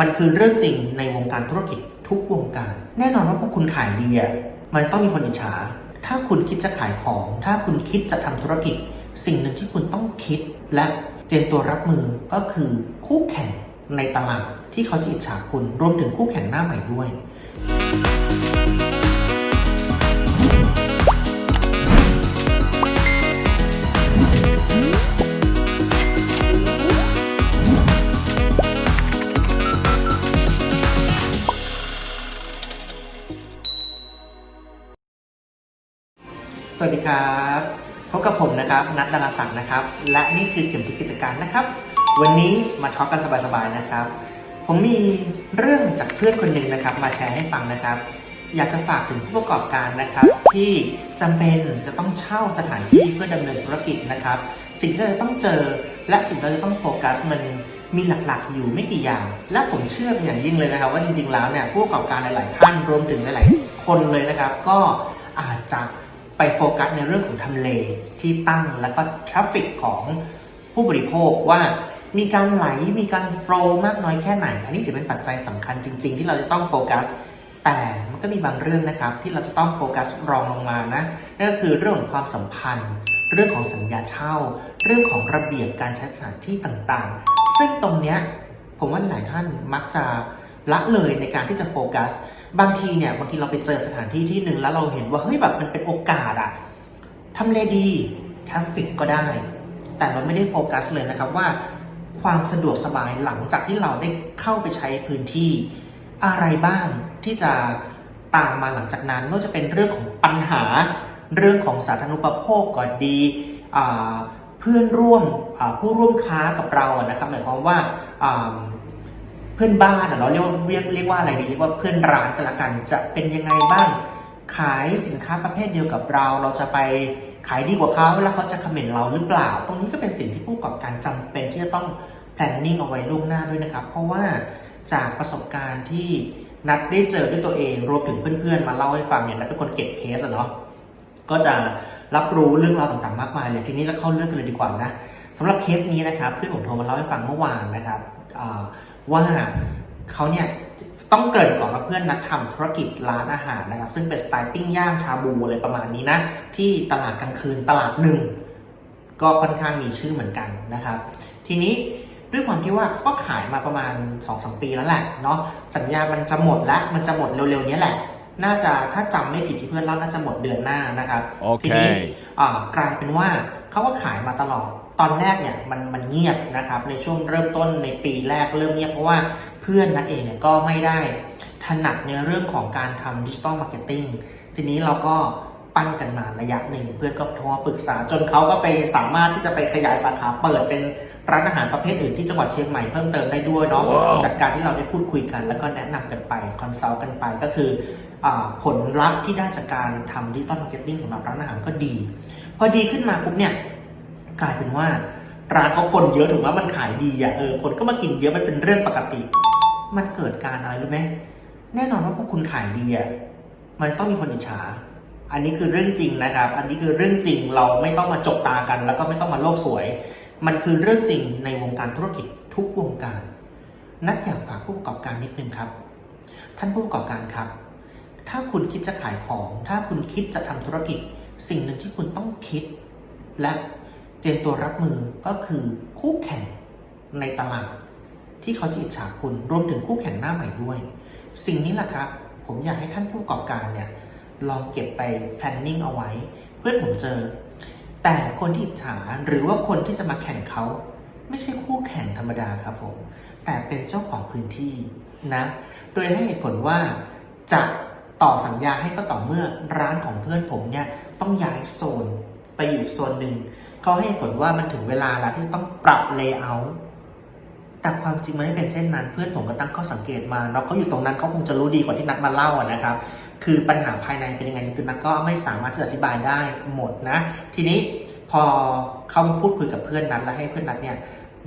มันคือเรื่องจริงในวงการธุรกิจทุกวงการ แน่นอนว่าพวกคุณขายดีอะมันต้องมีคนอิจฉา ถ้าคุณคิดจะขายของ ถ้าคุณคิดจะทำธุรกิจ สิ่งหนึ่งที่คุณต้องคิด และเตรียมตัวรับมือก็คือคู่แข่งในตลาดที่เขาจะอิจฉาคุณรวมถึงคู่แข่งหน้าใหม่ด้วย ดีครับพบกับผมนะครับนัทดาราศักนะครับ และนี่คือเข็มทิศกิจการนะครับ วันนี้มาทอล์กกันสบายๆนะครับ ผมมีเรื่องจากเพื่อนคนหนึ่งนะครับ มาแชร์ให้ฟังนะครับ อยากจะฝากถึงผู้ประกอบการนะครับ ที่จำเป็นจะต้องเช่าสถานที่เพื่อดำเนินธุรกิจนะครับ สิ่งที่เราจะต้องเจอ และสิ่งที่เราจะต้องโฟกัสมันมีหลักๆ อยู่ไม่กี่อย่าง และผมเชื่อเป็นอย่างยิ่งเลยนะครับ ว่าจริงๆแล้วเนี่ยผู้ประกอบการหลาย ๆ ท่านรวมถึงหลาย ๆ คนเลยนะครับ ก็อาจจะ ไปโฟกัสในเรื่องของทำเลที่ตั้งแล้วก็ทราฟฟิกของผู้บริโภคว่ามีการไหลมีการโฟล์มากน้อยแค่ไหน อันนี้ถือเป็นปัจจัยสำคัญจริง ๆ ที่เราจะต้องโฟกัส แต่มันก็มีบางเรื่องนะครับ ที่เราจะต้องโฟกัสรองลงมานะนั่นก็คือเรื่องของความสัมพันธ์ เรื่องของสัญญาเช่า เรื่องของระเบียบการใช้สถานที่ต่างๆ ซึ่งตรงเนี้ยผมว่าหลายท่านมักจะละเลยในการที่จะโฟกัส บางทีเนี่ยบางทีเราไปเจอสถานที่ที่หนึ่งแล้วเราเห็นว่าเฮ้ยแบบมันเป็นโอกาสอะทำเลดีทราฟฟิกก็ได้ แต่เราไม่ได้โฟกัสเลยนะครับว่าความสะดวกสบายหลังจากที่เราได้เข้าไปใช้พื้นที่ อะไรบ้างที่จะตามมาหลังจากนั้นไม่ว่าจะเป็นเรื่องของปัญหา เรื่องของสาธารณูปโภคก็ดีเพื่อนร่วมผู้ร่วมค้ากับเราอะนะครับหมายความว่าอ่า เพื่อนบ้านอะเราเรียกว่าเรียกเรียกว่าอะไรดีเรียกว่าเพื่อนร้านก็แล้วกัน จะเป็นยังไงบ้าง ขายสินค้าประเภทเดียวกับเรา เราจะไปขายดีกว่าเขาแล้วเขาจะคอมเมนต์เราหรือเปล่า ตรงนี้ก็เป็นสิ่งที่ผู้ประกอบการจำเป็นที่จะต้อง planning เอาไว้ล่วงหน้าด้วยนะครับ เพราะว่าจากประสบการณ์ที่นัดได้เจอด้วยตัวเองรวมถึงเพื่อนๆมาเล่าให้ฟังเนี่ยนัดเป็นคนเก็บเคสอะเนาะก็จะรับรู้เรื่องราวต่างๆมากมายเลยทีนี้เราเข้าเรื่องกันเลยดีกว่านะสำหรับเคสนี้นะครับเพื่อนผมโทรมาเล่าให้ฟังเมื่อวานนะครับอ่า ว่าเขาเนี่ยต้องเกริ่นก่อนว่าเพื่อนนัดทำธุรกิจร้านอาหารนะครับ ซึ่งเป็นสไตล์ปิ้งย่างชาบูอะไรประมาณนี้นะ ที่ตลาดกลางคืนตลาดหนึ่ง ก็ค่อนข้างมีชื่อเหมือนกันนะครับ ทีนี้ด้วยความที่ว่าเขาก็ขายมาประมาณ2อสปีแล้วแหละเนาะสัญญามันจะหมดแล้วมันจะหมดเร็วๆนี้แหละ น่าจะถ้าจำไม่ผิดที่เพื่อนเล่าน่าจะหมดเดือนหน้านะครับโอเคทีนี้อ่ากลายเป็นว่าเขาก็ขายมาตลอด ตอนแรกเนี่ยมันมันเงียบนะครับในช่วงเริ่มต้นในปีแรกเริ่มเงียบเพราะว่าเพื่อนนั่นเองเนี่ยก็ไม่ได้ถนัดในเรื่องของการทำดิจิ t a ลมาร์เก็ตติ้งทีนี้เราก็ปั้นกันมาระยะหนึ่งเพื่อนก็โทรมาปรึกษาจนเขาก็ไปสามารถที่จะไปขยายสาขาเปิดเป็นร้านอาหารประเภทอื่นที่จังหวัดเชียงใหม่เพิ่มเติมได้ด้วยเนาะว้าวจากการที่เราได้พูดคุยกัน แล้วก็แนะนำกันไปคอนซัลท์กันไปก็คืออาผลลัพธ์ที่ได้จากการทำดิจิตอลมาร์เก็ตติ้งสำหรับร้านอาหารก็ดี พอดีขึ้นมาปุ๊บเนี่ย กลายเป็นว่าร้านเขาคนเยอะถูกไหมมันขายดีอะเออคนก็มากินเยอะมันเป็นเรื่องปกติ มันเกิดการอะไรรู้ไหมแน่นอนว่าพวกคุณขายดีอะมันต้องมีคนอิจฉา อันนี้คือเรื่องจริงนะครับ อันนี้คือเรื่องจริงเราไม่ต้องมาจกตากัน แล้วก็ไม่ต้องมาโลกสวย มันคือเรื่องจริงในวงการธุรกิจทุกวงการ นัดอยากฝากผู้ประกอบการนิดนึงครับ ท่านผู้ประกอบการครับ ถ้าคุณคิดจะขายของ ถ้าคุณคิดจะทำธุรกิจ สิ่งหนึ่งที่คุณต้องคิด และ รียมตัวรับมือก็คือคู่แข่งในตลาด ที่เขาจะอิจฉาคุณรวมถึงคู่แข่งหน้าใหม่ด้วย สิ่งนี้แหละครับ ผมอยากให้ท่านผู้ประกอบการเนี่ยลองเก็บไป planning เอาไว้ เพื่อนผมเจอ แต่คนที่อิจฉาหรือว่าคนที่จะมาแข่งเขา ไม่ใช่คู่แข่งธรรมดาครับผม แต่เป็นเจ้าของพื้นที่นะ โดยให้เหตุผลว่าจะต่อสัญญาให้ก็ต่อเมื่อร้านของเพื่อนผมเนี่ยต้องย้ายโซนไปอยู่โซนหนึ่ง เขาให้ผลว่ามันถึงเวลาแล้วที่ต้องปรับเลเยอร์แต่ความจริงมันไม่เป็นเช่นนั้น เพื่อนผมก็ตั้งข้อสังเกตมาเนาะเขาอยู่ตรงนั้นเขาคงจะรู้ดีกว่าที่นัดมาเล่าอะนะครับ คือปัญหาภายในเป็นยังไงคือนัดก็ไม่สามารถที่จะอธิบายได้หมดนะ ทีนี้พอเขามาพูดคุยกับเพื่อนนัดแล้วให้เพื่อนนัดเนี่ย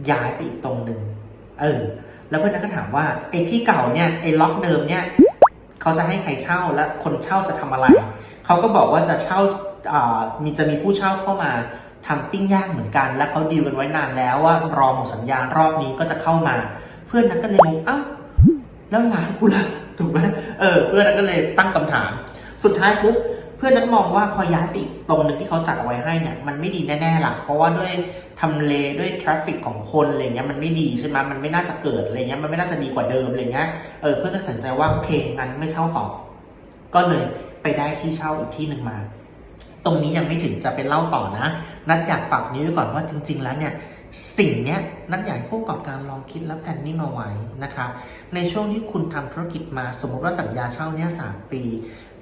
ย้ายไปอีกตรงหนึ่งเออ แล้วเพื่อนนัดก็ถามว่าไอ้ที่เก่าเนี่ยไอ้ล็อกเดิมเนี่ยเขาจะให้ใครเช่าและคนเช่าจะทำอะไร เขาก็บอกว่าจะเช่ามีจะมีผู้เช่าเข้ามา ทำปิ้งย่างเหมือนกัน และเขาดีลกันไว้นานแล้วว่ารอหมดสัญญาณรอบนี้ก็จะเข้ามา เพื่อนนัดก็เลยงงอ้าวแล้วร้านกูล่ะถูกไหมเออเพื่อนนั้นก็เลยตั้งคำถาม สุดท้ายปุ๊บเพื่อนนั้นมองว่าพอย้ายไปอีกตรงนึงที่เขาจัดเอาไว้ให้เนี่ยมันไม่ดีแน่ๆล่ะเพราะว่าด้วยทำเลด้วยทราฟฟิกของคนอะไรเงี้ยมันไม่ดีใช่ไหมมันไม่น่าจะเกิดอะไรเงี้ยมันไม่น่าจะดีกว่าเดิมอะไรเงี้ยเออเพื่อนก็ตัดสินใจว่าโอเคงั้นไม่เช่าต่อ ก็เลยไปได้ที่เช่าอีกที่หนึ่งมา ตรงนี้ยังไม่ถึงจะเป็นเล่าต่อนะ นัดอยากฝากนี้ไว้ก่อนว่าจริง ๆ แล้วเนี่ยสิ่งเนี้ยนัดอยากให้ผู้ประกอบการลองคิดและแพลนนิ่งเอาไว้นะคะในช่วงที่คุณทำธุรกิจมาสมมติว่าสัญญาเช่าเนี่ยสามปี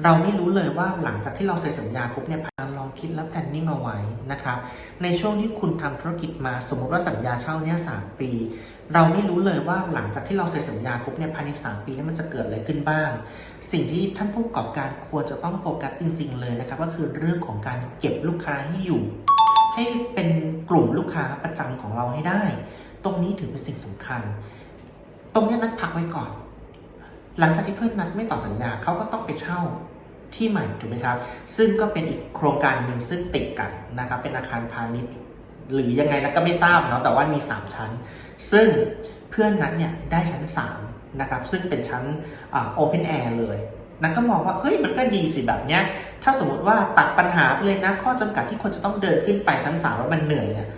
เราไม่รู้เลยว่าหลังจากที่เราเซ็นสัญญาปุ๊บเนี่ย คิดและแพลนนิ่งเอาไว้นะครับในช่วงที่คุณทำธุรกิจมาสมมติว่าสัญญาเช่าเนี่ยสามปี เราไม่รู้เลยว่าหลังจากที่เราเซ็นสัญญาปุ๊บเนี่ยภายใน 3 ปีนี้มันจะเกิดอะไรขึ้นบ้าง สิ่งที่ท่านผู้ประกอบการควรจะต้องโฟกัสจริง ๆ เลยนะครับก็คือเรื่องของการเก็บลูกค้าให้อยู่ ให้เป็นกลุ่มลูกค้าประจำของเราให้ได้ ตรงนี้ถือเป็นสิ่งสำคัญ ตรงนี้นัดพักไว้ก่อนหลังจากที่เพื่อนนัดไม่ต่อสัญญาเขาก็ต้องไปเช่า ที่ใหม่ถูกไหมครับ ซึ่งก็เป็นอีกโครงการหนึ่งซึ่งติดกันนะครับเป็นอาคารพาณิชย์ หรือยังไงนัดก็ไม่ทราบเนาะแต่ว่ามี 3 ชั้น ซึ่งเพื่อนนัดเนี่ยได้ชั้น3นะครับซึ่งเป็นชั้นโอเพนแอร์เลยนัดก็มองว่าเฮ้ยมันก็ดีสิแบบเนี้ยถ้าสมมติว่าตัดปัญหาไปเลยนะข้อจำกัดที่คนจะต้องเดินขึ้นไปชั้นสามแล้วมันเหนื่อยเนี่ย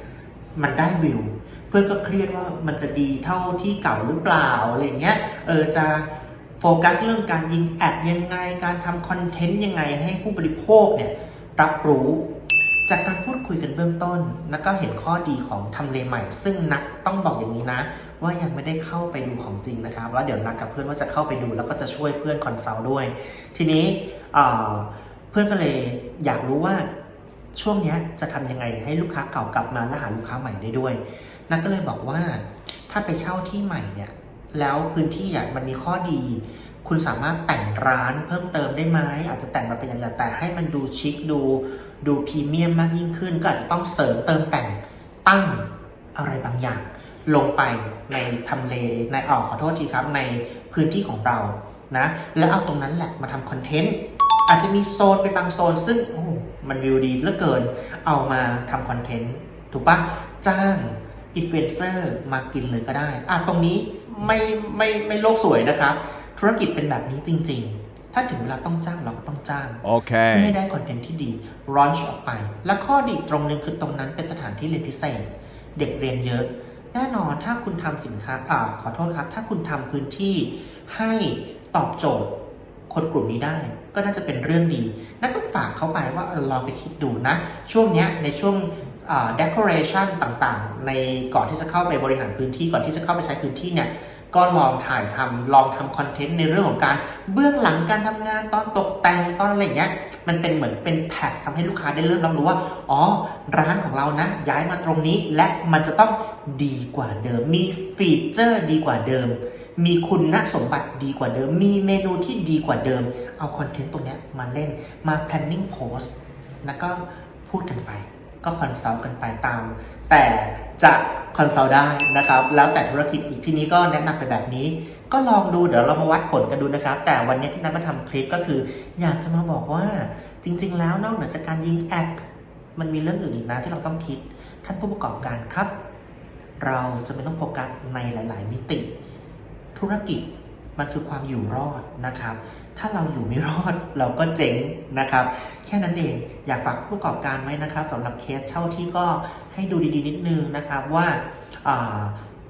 มันได้วิว เพื่อนก็เครียดว่ามันจะดีเท่าที่เก่าหรือเปล่าอะไรเงี้ยเออจะ โฟกัสเรื่องการยิงแอดยังไง การทำคอนเทนต์ยังไงให้ผู้บริโภคเนี่ยรับรู้ จากการพูดคุยกันเบื้องต้น แล้วก็เห็นข้อดีของทำเลใหม่ ซึ่งนัดต้องบอกอย่างนี้นะ ว่ายังไม่ได้เข้าไปดูของจริงนะครับ แล้วเดี๋ยวนัดกับเพื่อนว่าจะเข้าไปดูแล้วก็จะช่วยเพื่อนคอนซัลท์ด้วย ทีนี้เพื่อนก็เลยอยากรู้ว่าช่วงนี้จะทำยังไงให้ลูกค้าเก่ากลับมาและหาลูกค้าใหม่ได้ด้วย นัดก็เลยบอกว่าถ้าไปเช่าที่ใหม่เนี่ย แล้วพื้นที่อะมันมีข้อดี คุณสามารถแต่งร้านเพิ่มเติมได้ไหมอาจจะแต่งมาเป็นอย่างแต่ให้มันดูชิคดูดูพรีเมียมมากยิ่งขึ้น ก็อาจจะต้องเสริมเติมแต่งตั้งอะไรบางอย่าง ลงไปในทำเลในออขอโทษทีครับในพื้นที่ของเรานะ แล้วเอาตรงนั้นแหละมาทำคอนเทนต์อาจจะมีโซนเป็นบางโซน ซึ่งโอ้มันวิวดีเหลือเกิน เอามาทำคอนเทนต์ถูกปะจ้างอินฟลูเอนเซอร์มากินเลยก็ได้อะตรงนี้ ไม่ไม่ไม่โลกสวยนะครับธุรกิจเป็นแบบนี้จริง ๆ ถ้าถึงเวลาต้องจ้างเราก็ต้องจ้างเพื่อ Okay. ให้ได้คอนเทนต์ที่ดีรอนช์ออกไป และข้อดีอีกตรงนึงคือตรงนั้นเป็นสถานที่เรียนพิเศษ เด็กเรียนเยอะ แน่นอนถ้าคุณทำสินค้าอ่าขอโทษครับ ถ้าคุณทำพื้นที่ให้ตอบโจทย์คนกลุ่มนี้ได้ก็น่าจะเป็นเรื่องดี นั่นก็ฝากเขาไปว่าเออลองไปคิดดูนะ ช่วงเนี้ยในช่วงอ่า decoration ต่างๆ ในก่อนที่จะเข้าไปบริหารพื้นที่ก่อนที่จะเข้าไปใช้พื้นที่เนี่ย ก็ลองถ่ายทำลองทำคอนเทนต์ในเรื่องของการเบื้องหลังการทำงานตอนตกแต่งตอนอะไรเงี้ยมันเป็นเหมือนเป็นแพททำให้ลูกค้าได้เริ่มรับรู้ว่าอ๋อร้านของเรานะ ย้ายมาตรงนี้และมันจะต้องดีกว่าเดิม มีฟีเจอร์ดีกว่าเดิม มีคุณสมบัติดีกว่าเดิม มีเมนูที่ดีกว่าเดิม เอาคอนเทนต์ตรงนี้มาเล่นมา planning post แล้วก็พูดกันไป ก็คอนซัลท์กันไปตาม แต่จะ คอนซัลท์ได้นะครับ แล้วแต่ธุรกิจอีกที่นี้ก็แนะนำไปแบบนี้ ก็ลองดูเดี๋ยวเรามาวัดผลกันดูนะครับ แต่วันนี้ที่นัดมาทำคลิปก็คือ อยากจะมาบอกว่าจริง ๆ แล้วนอกเหนือจากการยิงแอดมันมีเรื่องอื่นอีกนะที่เราต้องคิด ท่านผู้ประกอบการครับ เราจะไม่ต้องโฟกัสในหลาย ๆ มิติ ธุรกิจมันคือความอยู่รอดนะครับ ถ้าเราอยู่ไม่รอดเราก็เจ๊งนะครับ แค่นั้นเองอยากฝากผู้ประกอบการไว้นะครับสำหรับเคสเช่าที่ก็ให้ดูดีๆ นิดนึงนะครับว่า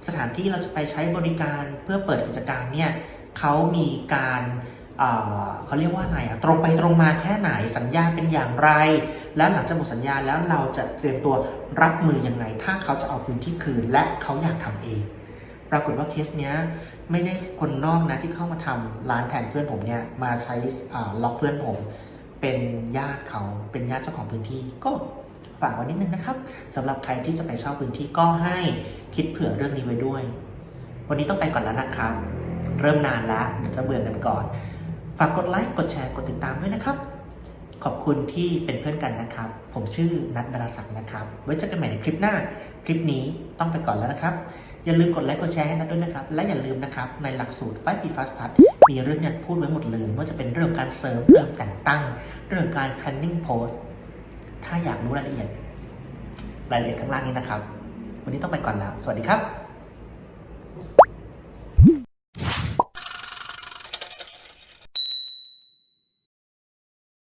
สถานที่เราจะไปใช้บริการเพื่อเปิดกิจการเนี่ยเขามีการเขาเรียกว่าไรอะตรงไปตรงมาแค่ไหนสัญญาเป็นอย่างไร แล้วหลังจากหมดสัญญาแล้วเราจะเตรียมตัวรับมือยังไง ถ้าเขาจะเอาพื้นที่คืนและเขาอยากทำเอง ปรากฏว่าเคสเนี้ยไม่ได้คนนอกนะที่เข้ามาทำร้านแทนเพื่อนผมเนี่ยมาใช้อ่าล็อกเพื่อนผม เป็นญาติเขาเป็นญาติเจ้าของพื้นที่ก็ฝากไว้นิดนึงนะครับสำหรับใครที่จะไปเช่าพื้นที่ก็ให้คิดเผื่อเรื่องนี้ไว้ด้วย วันนี้ต้องไปก่อนแล้วนะครับ เริ่มนานแล้วเดี๋ยวจะเบื่อกันก่อน ฝากกดไลค์กดแชร์กดติดตามด้วยนะครับ ขอบคุณที่เป็นเพื่อนกันนะครับ ผมชื่อนัทดาราศักดิ์นะครับ ไว้เจอกันใหม่ในคลิปหน้า คลิปนี้ต้องไปก่อนแล้วนะครับอย่าลืมกดไลค์กดแชร์ให้นัดด้วยนะครับ และอย่าลืมนะครับ ในหลักสูตร 5P Fast Pass มีเรื่องเนี้พูดไว้หมดเลยว่าจะเป็นเรื่องการเสริมเรื่องแต่งตั้ง เรื่องการ planning post ถ้าอยากรู้รายละเอียด รายละเอียดข้างล่างนี้นะครับ วันนี้ต้องไปก่อนแล้ว สวัสดีครับ